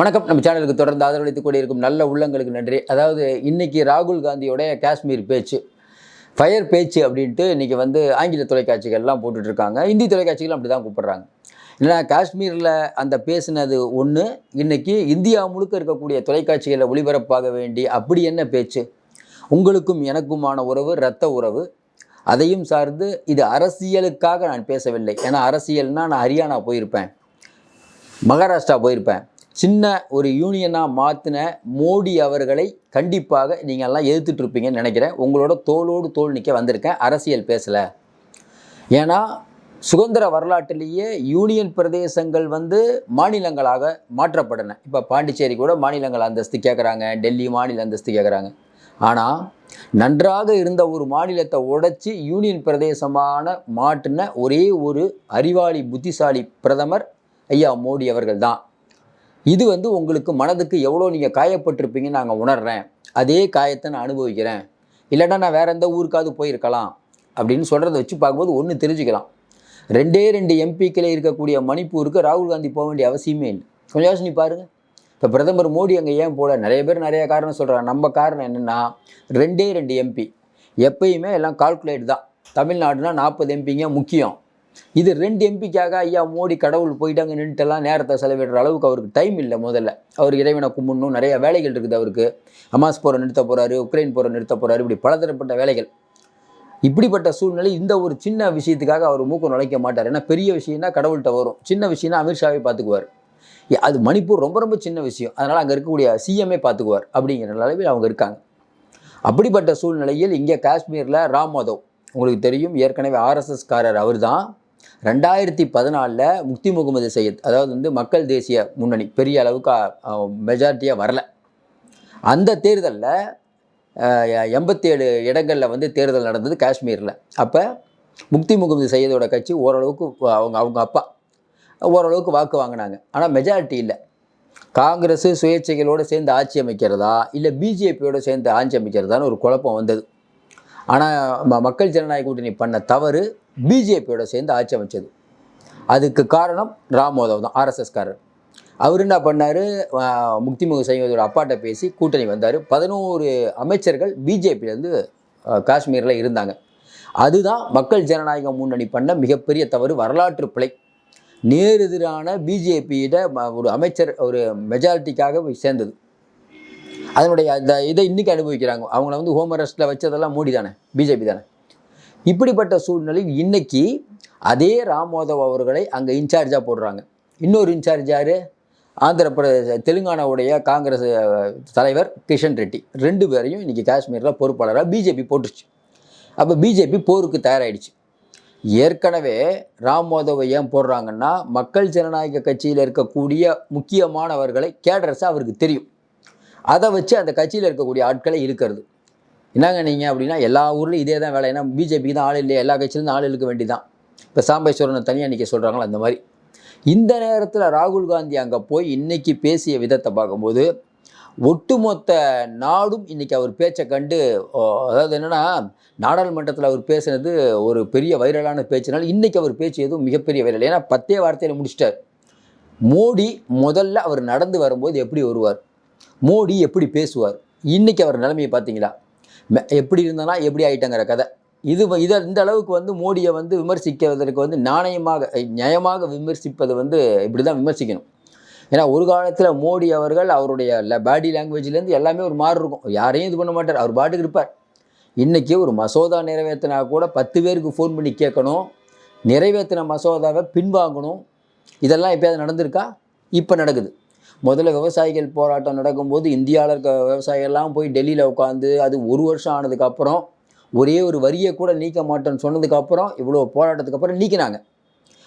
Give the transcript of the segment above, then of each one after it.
வணக்கம். நம்ம சேனலுக்கு தொடர்ந்து ஆதரவளித்துக் கொண்டிருக்கும் நல்ல உள்ளங்களுக்கு நன்றி. அதாவது இன்னைக்கு ராகுல் காந்தியோடைய காஷ்மீர் பேச்சு ஃபயர் பேச்சு அப்படின்ட்டு இன்றைக்கி வந்து ஆங்கில தொலைக்காட்சிகள்லாம் போட்டுட்ருக்காங்க. இந்தி தொலைக்காட்சிகளும் அப்படி தான் கூப்பிட்றாங்க. ஏன்னா காஷ்மீரில் அந்த பேசினது ஒன்று இன்றைக்கி இந்தியா முழுக்க இருக்கக்கூடிய தொலைக்காட்சிகளில் ஒளிபரப்பாக வேண்டி அப்படி என்ன பேச்சு? உங்களுக்கும் எனக்குமான உறவு இரத்த உறவு அதையும் சார்ந்து இது அரசியலுக்காக நான் பேசவில்லை. ஏன்னா அரசியல்னால் நான் ஹரியானா போயிருப்பேன். மகாராஷ்டிரா போயிருப்பேன். சின்ன ஒரு யூனியனாக மாற்றின மோடி அவர்களை கண்டிப்பாக நீங்கள் எல்லாம் எதிர்த்துட்ருப்பீங்கன்னு நினைக்கிறேன். உங்களோட தோளோடு தோல் நிற்க வந்திருக்கேன். அரசியல் பேசலை. ஏன்னா சுதந்திர வரலாற்றிலேயே யூனியன் பிரதேசங்கள் வந்து மாநிலங்களாக மாற்றப்படன இப்போ பாண்டிச்சேரி கூட மாநிலங்கள் அந்தஸ்து கேட்குறாங்க டெல்லி மாநில அந்தஸ்து கேட்குறாங்க ஆனால் நன்றாக இருந்த ஒரு மாநிலத்தை உடைச்சி யூனியன் பிரதேசமான மாற்றின ஒரே ஒரு அறிவாளி புத்திசாலி பிரதமர் ஐயா மோடி அவர்கள் தான். இது வந்து உங்களுக்கு மனதுக்கு எவ்வளோ நீங்கள் காயப்பட்டிருப்பீங்கன்னு நாங்கள் உணர்றேன். அதே காயத்தை நான் அனுபவிக்கிறேன். இல்லைன்னா நான் வேற எந்த ஊருக்காவது போயிருக்கலாம் அப்படின்னு சொல்கிறத வச்சு பார்க்கும்போது ஒன்று தெரிஞ்சுக்கலாம். ரெண்டே ரெண்டு எம்பிக்களே இருக்கக்கூடிய மணிப்பூருக்கு ராகுல் காந்தி போக வேண்டிய அவசியமே இல்லை. கொஞ்சம் யோசனை பாருங்கள் இப்போ பிரதமர் மோடி அங்கே ஏன் போல? நிறைய பேர் நிறைய காரணம் சொல்கிறாங்க நம்ம காரணம் என்னென்னா ரெண்டே ரெண்டு எம்பி எப்பயுமே எல்லாம் கால்குலேட் தான். தமிழ்நாடுனா நாற்பது எம்பிங்க முக்கியம். இது ரெண்டு எம்பிக்காக ஐயா மோடி கடவுள் போயிட்டாங்க நின்றுட்டெல்லாம் நேரத்தை செலவிடுற அளவுக்கு அவருக்கு டைம் இல்லை முதல்ல. அவர் இறைவனை கும்பிடணும் நிறைய வேலைகள் இருக்குது அவருக்கு. ஹமாஸ் போரை நிறுத்த போகிறாரு உக்ரைன் போகிற நிறுத்த போகிறாரு இப்படி பலதரப்பட்ட வேலைகள். இப்படிப்பட்ட சூழ்நிலை இந்த ஒரு சின்ன விஷயத்துக்காக அவர் மூக்கம் நுழைக்க மாட்டார். ஏன்னா பெரிய விஷயம்னா கடவுள்கிட்ட வரும். சின்ன விஷயம்னா அமித்ஷாவே பார்த்துக்குவார். அது மணிப்பூர் ரொம்ப ரொம்ப சின்ன விஷயம். அதனால் அங்கே இருக்கக்கூடிய சிஎம்ஏ பார்த்துக்குவார் அப்படிங்கிற அளவில் அவங்க இருக்காங்க. அப்படிப்பட்ட சூழ்நிலையில் இங்கே காஷ்மீரில் ராம் மாதவ். உங்களுக்கு தெரியும் ஏற்கனவே ஆர்எஸ்எஸ்காரர் அவர் தான் ரெண்டாயிரத்தி பதினாலில் முக்தி முகமது சையத் அதாவது வந்து மக்கள் தேசிய முன்னணி பெரிய அளவுக்கு மெஜாரிட்டியாக வரல. அந்த தேர்தலில் எண்பத்தி ஏழு இடங்களில் வந்து தேர்தல் நடந்தது காஷ்மீரில். அப்போ முக்தி முகமது சையதோட கட்சி ஓரளவுக்கு அவங்க அவங்க அப்பா ஓரளவுக்கு வாக்கு வாங்கினாங்க. ஆனால் மெஜாரிட்டி இல்லை. காங்கிரஸ் சுயேட்சைகளோடு சேர்ந்து ஆட்சி அமைக்கிறதா இல்லை பிஜேபியோடு சேர்ந்து ஆட்சி அமைக்கிறதான்னு ஒரு குழப்பம் வந்தது. ஆனால் மக்கள் ஜனநாயக கூட்டணி பண்ண தவறு பிஜேபியோட சேர்ந்து ஆட்சி அமைச்சது. அதுக்கு காரணம் ராம் மாதவ் தான் ஆர்எஸ்எஸ்காரர் அவர் என்ன பண்ணார்? முக்திமுக சைவதோட அப்பாட்ட பேசி கூட்டணி வந்தார். பதினோரு அமைச்சர்கள் பிஜேபியிலேருந்து காஷ்மீரில் இருந்தாங்க. அதுதான் மக்கள் ஜனநாயக முன்னணி பண்ண மிகப்பெரிய தவறு வரலாற்று பிழை. நேரெதிரான பிஜேபியிட ஒரு அமைச்சர் ஒரு மெஜாரிட்டிக்காக போய் சேர்ந்தது. அதனுடைய அந்த இதை இன்றைக்கி அனுபவிக்கிறாங்க. அவங்கள வந்து ஹோம் அரெஸ்ட்டில் வச்சதெல்லாம் மோடி தானே பிஜேபி தானே. இப்படிப்பட்ட சூழ்நிலையில் இன்னைக்கு அதே ராமோதவ் அவர்களை அங்கே இன்சார்ஜாக போடுறாங்க. இன்னொரு இன்சார்ஜ் யார்? ஆந்திர பிரதேச தெலுங்கானாவுடைய காங்கிரஸ் தலைவர் கிஷன் ரெட்டி. ரெண்டு பேரையும் இன்றைக்கி காஷ்மீரில் பொறுப்பாளராக பிஜேபி போட்டுருச்சு. அப்போ பிஜேபி போருக்கு தயாராகிடுச்சு ஏற்கனவே ராம் மாதவை ஏன் போடுறாங்கன்னா மக்கள் ஜனநாயக கட்சியில் இருக்கக்கூடிய முக்கியமானவர்களை கேடரஸாக அவருக்கு தெரியும். அதை வச்சு அந்த கட்சியில் இருக்கக்கூடிய ஆட்களை இழுக்கிறது. என்னங்க நீங்கள் அப்படின்னா எல்லா ஊர்லேயும் இதே தான் வேலை. ஏன்னா பிஜேபிக்கு தான் ஆள் இல்லையா. எல்லா கட்சியிலேருந்து ஆள் இழுக்க வேண்டிதான். இப்போ சாம்பேஸ்வரனை தனியாக நிற்க சொல்கிறாங்களோ அந்த மாதிரி. இந்த நேரத்தில் ராகுல் காந்தி அங்கே போய் இன்னைக்கு பேசிய விதத்தை பார்க்கும்போது ஒட்டுமொத்த நாடும் இன்றைக்கி அவர் பேச்சை கண்டு அதாவது என்னென்னா நாடாளுமன்றத்தில் அவர் பேசினது ஒரு பெரிய வைரலான பேச்சுனால இன்றைக்கி அவர் பேச்சு எதுவும் மிகப்பெரிய வைரல். ஏன்னா பத்தே வார்த்தையில் முடிச்சிட்டார். மோடி முதல்ல அவர் நடந்து வரும்போது எப்படி வருவார்? மோடி எப்படி பேசுவார்? இன்றைக்கி அவர் நிலைமையை பார்த்தீங்களா? எப்படி இருந்தனா எப்படி ஆயிட்டங்கிற கதை. இது வ- இதை இந்த அளவுக்கு வந்து மோடியை வந்து விமர்சிக்கிறதற்கு வந்து நாணயமாக நியாயமாக விமர்சிப்பது வந்து இப்படி தான் விமர்சிக்கணும். ஏன்னா ஒரு காலத்தில் மோடி அவர்கள் அவருடைய பாடி லாங்குவேஜ்லேருந்து எல்லாமே ஒரு மாறு இருக்கும். யாரையும் இது பண்ண மாட்டார். அவர் பாட்டுக்கு இருப்பார். இன்றைக்கி ஒரு மசோதா நிறைவேற்றினா கூட பத்து பேருக்கு ஃபோன் பண்ணி கேட்கணும். நிறைவேற்றின மசோதாவை பின்வாங்கணும். இதெல்லாம் எப்பயாவது நடந்திருக்கா? இப்போ நடக்குது. முதல்ல விவசாயிகள் போராட்டம் நடக்கும்போது இந்தியாவில் இருக்க விவசாயிகள்லாம் போய் டெல்லியில் உட்காந்து அது ஒரு வருஷம் ஆனதுக்கப்புறம் ஒரே ஒரு வரியை கூட நீக்க மாட்டேன்னு சொன்னதுக்கப்புறம் இவ்வளோ போராட்டத்துக்கு அப்புறம் நீக்கினாங்க.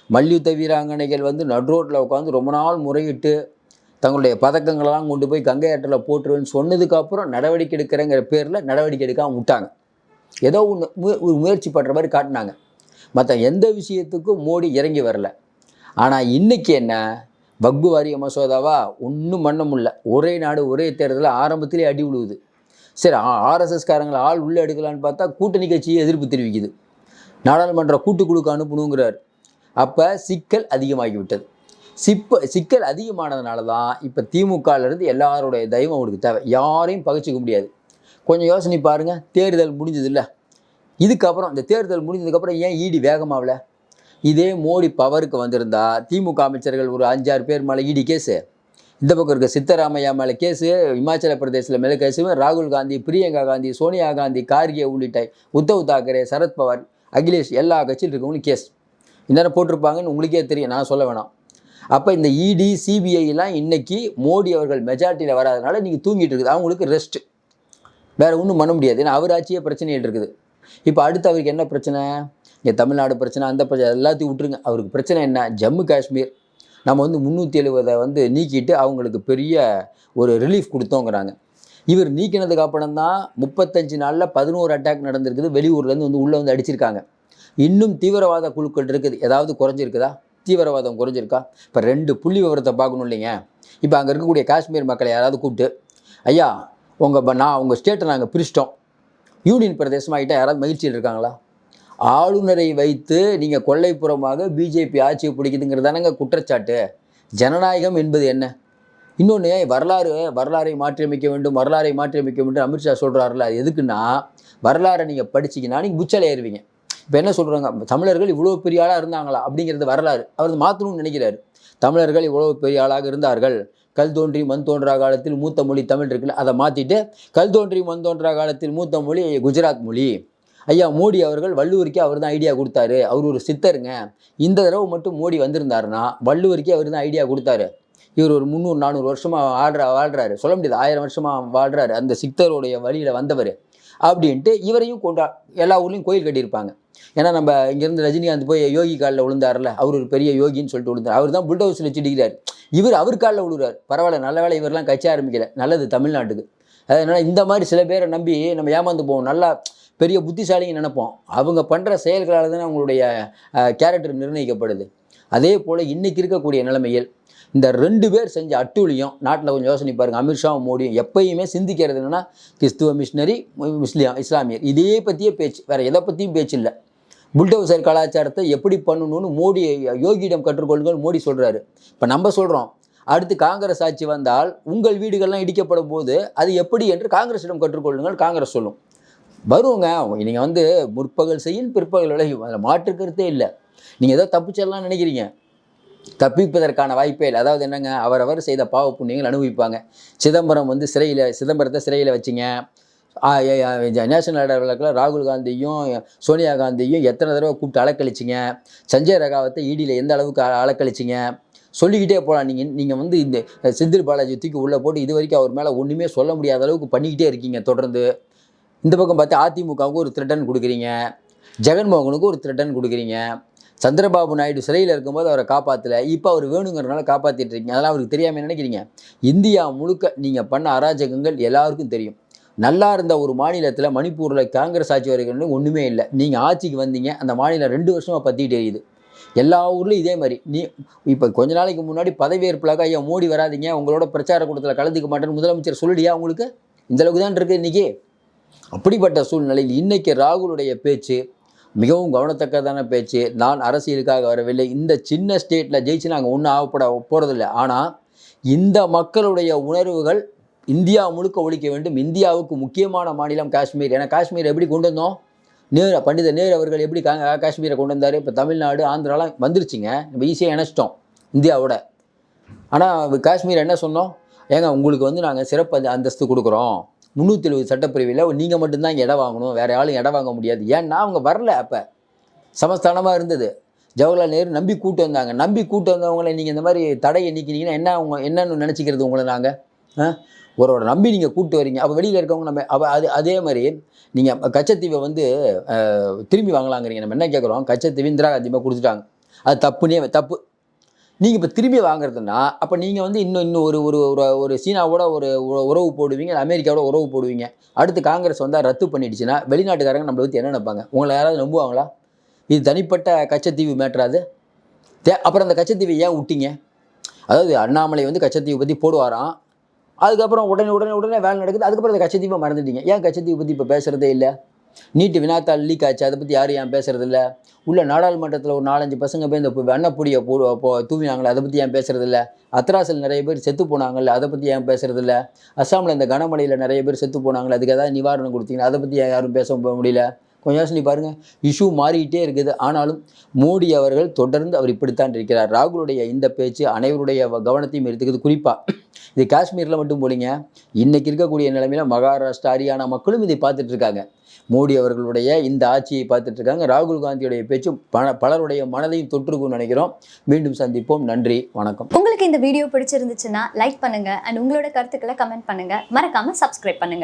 மல்யுத்த வீராங்கனைகள் வந்து நட்ரோட்டில் உட்காந்து ரொம்ப நாள் முறையிட்டு தங்களுடைய பதக்கங்களெல்லாம் கொண்டு போய் கங்கை ஆற்றில் போட்டுருவேன்னு சொன்னதுக்கப்புறம் நடவடிக்கை எடுக்கிறேங்கிற பேரில் நடவடிக்கை எடுக்காமல் விட்டாங்க. ஏதோ ஒன்று ஒரு முயற்சி பண்ணுற மாதிரி காட்டினாங்க. மற்ற எந்த விஷயத்துக்கும் மோடி இறங்கி வரல. ஆனால் இன்னைக்கு என்ன? வக்பு வாரிய மசோதாவா? ஒன்றும் பண்ண முடியல. ஒரே நாடு ஒரே தேர்தலில் ஆரம்பத்திலே அடி விழுவுது சரி ஆர்எஸ்எஸ்காரங்களை ஆள் உள்ளே எடுக்கலான்னு பார்த்தா கூட்டணி கட்சியை எதிர்ப்பு தெரிவிக்குது. நாடாளுமன்ற கூட்டுக்குழுக்கு அனுப்பணுங்கிறார். அப்போ சிக்கல் அதிகமாகி விட்டது சிப்ப சிக்கல் அதிகமானதுனால தான் இப்போ திமுகலேருந்து எல்லாருடைய தெய்வம் அவங்களுக்கு தேவை. யாரையும் பகிச்சிக்க முடியாது. கொஞ்சம் யோசனை பாருங்கள் தேர்தல் முடிஞ்சதில்ல. இதுக்கப்புறம் இந்த தேர்தல் முடிஞ்சதுக்கப்புறம் ஏன் ஈடி வேகமாகல? இதே மோடி பவருக்கு வந்திருந்தா திமுக அமைச்சர்கள் ஒரு அஞ்சாறு பேர் மேலே இடி கேஸு. இந்த பக்கம் இருக்க சித்தராமையா மேலே கேஸு இமாச்சல பிரதேசில் மேலே கேஸு ராகுல் காந்தி பிரியங்கா காந்தி சோனியா காந்தி கார்கே உள்ளிட்ட உத்தவ் தாக்கரே சரத்பவார் அகிலேஷ் எல்லா கட்சியில் இருக்கவங்களும் கேஸ். இந்த போட்டிருப்பாங்கன்னு உங்களுக்கே தெரியும் நான் சொல்ல வேணாம். அப்போ இந்த இடி சிபிஐலாம் இன்னைக்கு மோடி அவர்கள் மெஜாரிட்டியில் வராதனால நீங்கள் தூங்கிட்டு இருக்குது. அவங்களுக்கு ரெஸ்ட் வேறு ஒன்றும் பண்ண முடியாது. ஏன்னா அவர் ஆட்சியே பிரச்சனைகள் இருக்குது. இப்போ அடுத்து அவருக்கு என்ன பிரச்சனை? இங்கே தமிழ்நாடு பிரச்சனை அந்த பிரச்சனை எல்லாத்தையும் விட்டுருங்க. அவருக்கு பிரச்சனை என்ன? ஜம்மு காஷ்மீர். நம்ம வந்து முந்நூற்றி எழுபதை வந்து நீக்கிட்டு அவங்களுக்கு பெரிய ஒரு ரிலீஃப் கொடுத்தோங்கிறாங்க. இவர் நீக்கினதுக்கு அப்புறம் தான் முப்பத்தஞ்சு நாளில் பதினோரு அட்டாக் நடந்திருக்குது. வெளியூர்லேருந்து வந்து உள்ளே வந்து அடிச்சிருக்காங்க. இன்னும் தீவிரவாத குழுக்கள் இருக்குது. ஏதாவது குறைஞ்சிருக்குதா? தீவிரவாதம் குறைஞ்சிருக்கா? இப்போ ரெண்டு புள்ளி விவரத்தை பார்க்கணும் இல்லைங்க. இப்போ அங்கே இருக்கக்கூடிய காஷ்மீர் மக்களை யாராவது கூப்பிட்டு ஐயா உங்கள் நான் உங்கள் ஸ்டேட்டை நாங்கள் பிரிச்சிட்டோம். யூனியன் பிரதேசமாகிட்ட யாராவது மகிழ்ச்சியில் இருக்காங்களா? ஆளுநரை வைத்து நீங்கள் கொள்ளைப்புறமாக பிஜேபி ஆட்சியை பிடிக்குதுங்கிறது தானேங்க குற்றச்சாட்டு. ஜனநாயகம் என்பது என்ன? இன்னொன்று வரலாறு வரலாறை மாற்றியமைக்க வேண்டும் வரலாறை மாற்றியமைக்க வேண்டும் அமித்ஷா சொல்கிறாருல அது எதுக்குன்னா வரலாறை நீங்கள் படிச்சீங்கன்னா நீங்கள் புச்சலை ஏறுவீங்க. இப்போ என்ன சொல்கிறாங்க தமிழர்கள் இவ்வளோ பெரிய ஆளாக இருந்தாங்களா? அப்படிங்கிறது வரலாறு. அவர் மாற்றணும்னு நினைக்கிறாரு. தமிழர்கள் இவ்வளோ பெரிய ஆளாக இருந்தார்கள். கல் தோன்றி மண் தோன்றா காலத்தில் மூத்த மொழி தமிழ் இருக்குல்ல அதை மாற்றிட்டு கல் தோன்றி மண் தோன்றா காலத்தில் மூத்த மொழி குஜராத் மொழி. ஐயா மோடி அவர்கள் வள்ளுவருக்கே அவர் தான் ஐடியா கொடுத்தாரு. அவர் ஒரு சித்தருங்க. இந்த தடவை மட்டும் மோடி வந்திருந்தாருன்னா வள்ளுவருக்கே அவர் தான் ஐடியா கொடுத்தாரு. இவர் ஒரு முந்நூறு நானூறு வருஷமாக வாழ்ற வாழ்கிறாரு சொல்ல முடியாது. ஆயிரம் வருஷமாக வாழ்கிறாரு அந்த சித்தருடைய வழியில் வந்தவர். அப்படின்ட்டு இவரையும் கொண்டா எல்லா ஊர்லேயும் கோயில் கட்டியிருப்பாங்க. ஏன்னா நம்ம இங்கேருந்து ரஜினிகாந்த் போய் யோகி காலில் விழுந்தார்ல அவர் ஒரு பெரிய யோகின்னு சொல்லிட்டு விழுந்தார். அவர் தான் புல்டோஸில் வச்சுட்டிக்கிறார் இவர் அவர் காலில் விழுகிறார் பரவாயில்ல நல்ல வேலை இவரெல்லாம் கட்சி ஆரம்பிக்கல. நல்லது தமிழ்நாட்டுக்கு. அதனால் இந்த மாதிரி சில பேரை நம்பி நம்ம ஏமாந்து போவோம். நல்லா பெரிய புத்திசாலிங்க நினைப்போம். அவங்க பண்ணுற செயல்களால் தானே அவங்களுடைய கேரக்டர் நிர்ணயிக்கப்படுது. அதே போல் இன்றைக்கி இருக்கக்கூடிய நிலைமையில் இந்த ரெண்டு பேர் செஞ்ச அட்டூழியம் நாட்டில் கொஞ்சம் யோசனை பாருங்க. அமித்ஷாவும் மோடியும் எப்பயுமே சிந்திக்கிறது என்னென்னா கிறிஸ்துவ மிஷினரி முஸ்லிம் இஸ்லாமியர். இதே பற்றியே பேச்சு. வேறு எதை பற்றியும் பேச்சு இல்லை. புல்டோசர் கலாச்சாரத்தை எப்படி பண்ணணும்னு மோடி யோகியிடம் கற்றுக்கொள்ளுங்கள் மோடி சொல்கிறாரு இப்போ நம்ம சொல்கிறோம் அடுத்து காங்கிரஸ் ஆட்சி வந்தால் உங்கள் வீடுகள்லாம் இடிக்கப்படும் போது அது எப்படி என்று காங்கிரஸிடம் கற்றுக்கொள்ளுங்கள் காங்கிரஸ் சொல்லும். வருவோங்க நீங்கள் வந்து முற்பகல் செய்யும் பிற்பகல் விளையும் அதில் மாற்று கருத்தே இல்லை. நீங்கள் ஏதோ தப்பிச்சிடலாம்னு நினைக்கிறீங்க. தப்பிப்பதற்கான வாய்ப்பே இல்லை. அதாவது என்னங்க? அவரவர் செய்த பாவ புண்ணியங்கள் அனுபவிப்பாங்க. சிதம்பரம் வந்து சிறையில் சிதம்பரத்தை சிறையில் வச்சிங்க. நேஷனல் லெவலில் ராகுல் காந்தியும் சோனியா காந்தியும் எத்தனை தடவை கூப்பிட்டு அலக்கழிச்சிங்க. சஞ்சய் ரகாவத்தை ஈடியில் எந்த அளவுக்கு அலக்கழிச்சிங்க. சொல்லிக்கிட்டே போகலாம் நீங்கள் நீங்கள் வந்து இந்த செந்தில் பாலாஜி தூக்கி உள்ளே போட்டு இது வரைக்கும் அவர் மேலே ஒன்றுமே சொல்ல முடியாத அளவுக்கு பண்ணிக்கிட்டே இருக்கீங்க தொடர்ந்து. இந்த பக்கம் பார்த்து அதிமுகவுக்கு ஒரு த்ரெட்டன் கொடுக்குறீங்க. ஜெகன்மோகனுக்கு ஒரு த்ரெட்டன் கொடுக்குறீங்க. சந்திரபாபு நாயுடு சிறையில் இருக்கும்போது அவரை காப்பாற்றலை இப்போ அவர் வேணுங்கிறனால காப்பாற்றிட்டு இருக்கீங்க. அதெல்லாம் அவருக்கு தெரியாமல் நினைக்கிறீங்க? இந்தியா முழுக்க நீங்கள் பண்ண அராஜகங்கள் எல்லாருக்கும் தெரியும். நல்லா இருந்த ஒரு மாநிலத்தில் மணிப்பூரில் காங்கிரஸ் ஆட்சி வருகிறது ஒன்றுமே இல்லை. நீங்கள் ஆட்சிக்கு வந்தீங்க. அந்த மாநிலம் ரெண்டு வருஷமாக பற்றிட்டு எரியுது எல்லா ஊர்லேயும் இதே மாதிரி. நீ இப்போ கொஞ்ச நாளைக்கு முன்னாடி பதவியேற்புலாக ஐயா மோடி வராதீங்க. உங்களோட பிரச்சார கூட்டத்தில் கலந்துக்க மாட்டேன்னு முதலமைச்சர் சொல்லிடியா உங்களுக்கு? இந்த அளவுக்கு தான் இருக்குது இன்றைக்கி அப்படிப்பட்ட சூழ்நிலையில் இன்னைக்கு ராகுலுடைய பேச்சு மிகவும் கவனத்தக்கதான பேச்சு. நான் அரசியலுக்காக வரவில்லை. இந்த சின்ன ஸ்டேட்டில் ஜெயிச்சு நாங்கள் ஒன்றும் ஆகப்பட போகிறதில்ல ஆனால் இந்த மக்களுடைய உணர்வுகள் இந்தியா முழுக்க ஒழிக்க வேண்டும். இந்தியாவுக்கு முக்கியமான மாநிலம் காஷ்மீர். ஏன்னா காஷ்மீர் எப்படி கொண்டு வந்தோம்? நேரு பண்டித நேரு அவர்கள் எப்படி காஷ்மீரை கொண்டு வந்தார்? இப்போ தமிழ்நாடு ஆந்திராலாம் வந்துருச்சுங்க. நம்ம ஈஸியாக இணைச்சிட்டோம் இந்தியாவோட. ஆனால் காஷ்மீர் என்ன சொன்னோம்? ஏங்க உங்களுக்கு வந்து நாங்கள் சிறப்பு அந்த- அந்தஸ்து கொடுக்குறோம். முந்நூற்றி எழுபது சட்டப்பிரிவில் நீங்கள் மட்டும்தான் இங்கே இடம் வாங்கணும் வேறு யாரும் இடம் வாங்க முடியாது. ஏன்னா அவங்க வரல அப்போ. சமஸ்தானமாக இருந்தது. ஜவஹர்லால் நேரு நம்பி கூட்டு வந்தாங்க. நம்பி கூட்டு வந்தவங்களை நீங்கள் இந்த மாதிரி தடையை நீக்கினீங்கன்னா என்ன அவங்க என்னன்னு நினச்சிக்கிறது உங்களை நாங்கள் ஆ? ஒருவரை நம்பி நீங்கள் கூட்டு வரீங்க. அப்போ வெளியில் இருக்கவங்க நம்ம அப்போ அது அதே மாதிரி நீங்கள் கச்சத்தீவை வந்து திரும்பி வாங்கலாங்கிறீங்க. நம்ம என்ன கேட்குறோம் கச்சத்தீவு இந்திரா காந்தியமாக கொடுத்துட்டாங்க. அது தப்புனே தப்பு நீங்கள் இப்போ திரும்பி வாங்குறதுன்னா அப்போ நீங்கள் வந்து இன்னும் இன்னும் ஒரு ஒரு ஒரு ஒரு சீனாவோட ஒரு உ- உறவு போடுவீங்க அமெரிக்காவோட உறவு போடுவீங்க. அடுத்து காங்கிரஸ் வந்தால் ரத்து பண்ணிடுச்சுன்னா வெளிநாட்டுக்காரங்க நம்மளை பற்றி என்ன நினைப்பாங்க? உங்களை யாராவது நம்புவாங்களா? இது தனிப்பட்ட கச்சத்தீவு மேட்டராது தே அப்புறம் அந்த கச்சத்தீவை ஏன் விட்டீங்க? அதாவது அண்ணாமலை வந்து கச்சத்தீவை பற்றி போடுவாராம். அதுக்கப்புறம் உடனே உடனே உடனே வேலை நடக்குது. அதுக்கப்புறம் அந்த கச்சத்தீவை மறந்துட்டீங்க. ஏன் கச்சத்தீவை பற்றி இப்போ பேசுகிறதே இல்லை? நீட்டு வினாத்தாள் லீக் ஆச்சு. அதை பற்றி யாரும் ஏன் பேசுகிறதில்ல உள்ள நாடாளுமன்றத்தில் ஒரு நாலஞ்சு பசங்க போய் இந்த வெண்ணப்பொடியை போ போ தூவினாங்களே அதை பற்றி ஏன் பேசுகிறதில்ல அத்ராசில் நிறைய பேர் செத்து போனாங்கல்ல அதை பற்றி ஏன் பேசுகிறதில்ல அஸ்ஸாமில் இந்த கனமழையில் நிறைய பேர் செத்து போனாங்களே அதுக்கு ஏதாவது நிவாரணம் கொடுத்தீங்கன்னா அதை பற்றி யாரும் பேச முடியல? கொஞ்சம் யோசனை பாருங்க. இஷ்யூ மாறிக்கிட்டே இருக்குது. ஆனாலும் மோடி அவர்கள் தொடர்ந்து அவர் இப்படித்தான் இருக்கிறார். ராகுலுடைய இந்த பேச்சு அனைவருடைய கவனத்தையும் எடுத்துக்குது குறிப்பாக இது காஷ்மீரில் மட்டும் போலிங்க. இன்றைக்கி இருக்கக்கூடிய நிலைமையில் மகாராஷ்டிரா ஹரியானா மக்களும் இதை பார்த்துட்ருக்காங்க. மோடி அவர்களுடைய இந்த ஆட்சியை பார்த்துட்ருக்காங்க. ராகுல் காந்தியுடைய பேச்சு பல பலருடைய மனதையும் தொற்றுக்கும்னு நினைக்கிறோம். மீண்டும் சந்திப்போம். நன்றி வணக்கம். உங்களுக்கு இந்த வீடியோ பிடிச்சிருந்துச்சுன்னா லைக் பண்ணுங்க. அண்ட் உங்களோட கருத்துக்களை கமெண்ட் பண்ணுங்கள் மறக்காமல் சப்ஸ்கிரைப் பண்ணுங்கள்